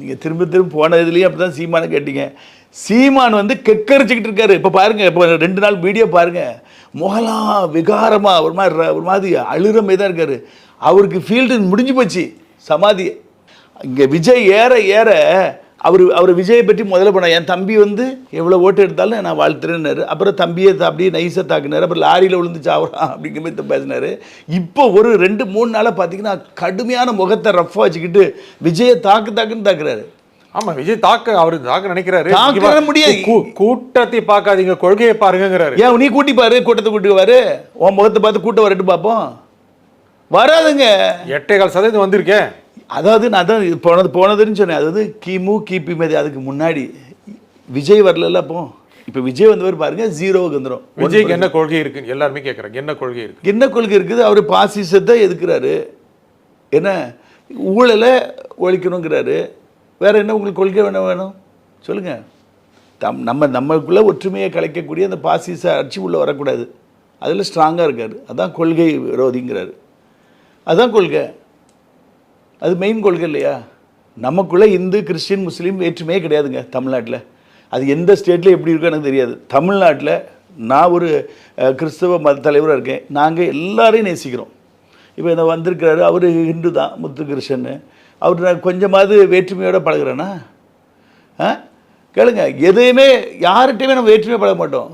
நீங்கள் திரும்ப திரும்ப போன இதுலேயும் அப்படி தான் சீமானை கேட்டீங்க. சீமான் வந்து கெக்கரிச்சுக்கிட்டு இருக்காரு. இப்போ பாருங்கள் இப்போ ரெண்டு நாள் வீடியோ பாருங்கள் முகலாம் விகாரமாக ஒரு மாதிரி ஒரு மாதிரி அழுகிற மாதிரி தான் இருக்காரு. அவருக்கு ஃபீல்டு முடிஞ்சு போச்சு சமாதி. இங்கே விஜய் ஏற ஏற அவர் அவர் விஜயை பற்றி முதல்ல பண்ண என் தம்பி வந்து எவ்வளோ ஓட்டு எடுத்தாலும் நான் வாழ்த்துறேன்னாரு. அப்புறம் தம்பியை அப்படியே நைஸாக தாக்குனாரு. அப்புறம் லாரியில் விழுந்து சாவறான் அப்படிங்கிற மாதிரி பேசினாரு. இப்போ ஒரு ரெண்டு மூணு நாளாக பார்த்தீங்கன்னா கடுமையான முகத்தை ரஃப்பாக வச்சுக்கிட்டு விஜயை தாக்கு தாக்குன்னு தாக்குறாரு. ஆமா விஜய் தாக்க அவரு தாக்க நினைக்கிறாரு. தாக்க முடியாது. கூட்டத்தை பார்க்காதீங்க கொள்கையை பாருங்கங்கிறாரு. ஏன் நீ கூட்டி பாரு கூட்டத்தை கூட்டி பாரு உன் முகத்தை பார்த்து கூட்டம் வரட்டு பார்ப்போம் வராதுங்க. எட்டே கால் சதவீதம் வந்திருக்கேன். அதாவது நான் தான் போனது போனதுன்னு சொன்னேன். அதாவது கிமு கிபி மாதிரி. அதுக்கு முன்னாடி விஜய் வரல அப்போ? இப்போ விஜய் வந்தவர் பாருங்க ஜீரோவுக்கு வந்துடும் விஜய்க்கு என்ன கொள்கை இருக்கு எல்லாருமே கேட்கறாங்க என்ன கொள்கை இருக்கு? என்ன கொள்கை இருக்குது? அவர் பாசிசத்தை எதுக்குறாரு? என்ன? ஊழலை ஒழிக்கணுங்கிறாரு. வேற என்ன உங்களுக்கு கொள்கை வேணும் வேணும்? சொல்லுங்க. தம் நம்ம நம்மளுக்குள்ள ஒற்றுமையை கலைக்கக்கூடிய அந்த பாசிச ஆட்சி உள்ளே வரக்கூடாது. அதில் ஸ்ட்ராங்காக இருக்காரு. அதான் கொள்கை விரோதிங்கிறாரு. அதான் கொள்கை. அது மெயின் கொள்கை இல்லையா? நமக்குள்ளே இந்து கிறிஸ்டின் முஸ்லீம் வேற்றுமையே கிடையாதுங்க தமிழ்நாட்டில். அது எந்த ஸ்டேட்டில் எப்படி இருக்கோ எனக்கு தெரியாது. தமிழ்நாட்டில் நான் ஒரு கிறிஸ்தவ மத தலைவராக இருக்கேன். நாங்கள் எல்லாரையும் நேசிக்கிறோம். இப்போ இந்த வந்திருக்கிறாரு அவர் ஹிந்து தான் முத்து கிருஷ்ணன் அவர் நான் கொஞ்சமாவது வேற்றுமையோடு பழகிறேன்னா ஆ கேளுங்க எதையுமே யார்கிட்டையுமே நம்ம வேற்றுமையாக பழக மாட்டோம்.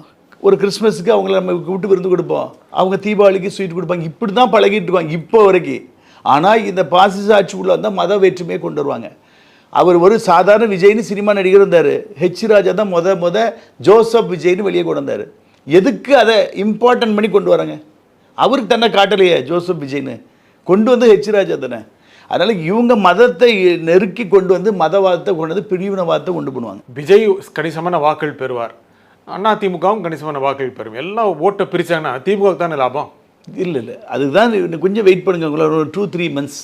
ஒரு கிறிஸ்மஸுக்கு அவங்கள நம்ம கூப்பிட்டு விருந்து கொடுப்போம். அவங்க தீபாவளிக்கு ஸ்வீட் கொடுப்பாங்க. இப்படி தான் பழகிட்டு இருக்காங்க இப்போ வரைக்கும். ஆனால் இந்த பாசிச ஆட்சிக்குள்ளே வந்தால் மத வேற்றுமையை கொண்டு வருவாங்க. அவர் ஒரு சாதாரண விஜய்னு சினிமா நடிகர் இருந்தார். ஹெச் ராஜா தான் முத முத ஜோசப் விஜய்னு வெளியே கொண்டு வந்தார். எதுக்கு அதை இம்பார்ட்டன்ட் பண்ணி கொண்டு வராங்க? அவருக்கு தன்னை காட்டலையே ஜோசப் விஜய்னு. கொண்டு வந்து ஹெச் ராஜா தானே. அதனால் இவங்க மதத்தை நெருக்கி கொண்டு வந்து மதவாதத்தை கொண்டு வந்து பிரிவினவாதத்தை கொண்டு பண்ணுவாங்க விஜய் கணிசமான வாக்குகள் பெறுவார். அண்ணா திமுகவும் கணிசமான வாக்குகள் பெறும். எல்லாம் ஓட்டை பிரித்தாங்கன்னா திமுக தானே லாபம்? இல்லை இல்லை. அதுதான் கொஞ்சம் வெயிட் பண்ணுங்க. உங்களை ஒரு டூ த்ரீ மந்த்ஸ்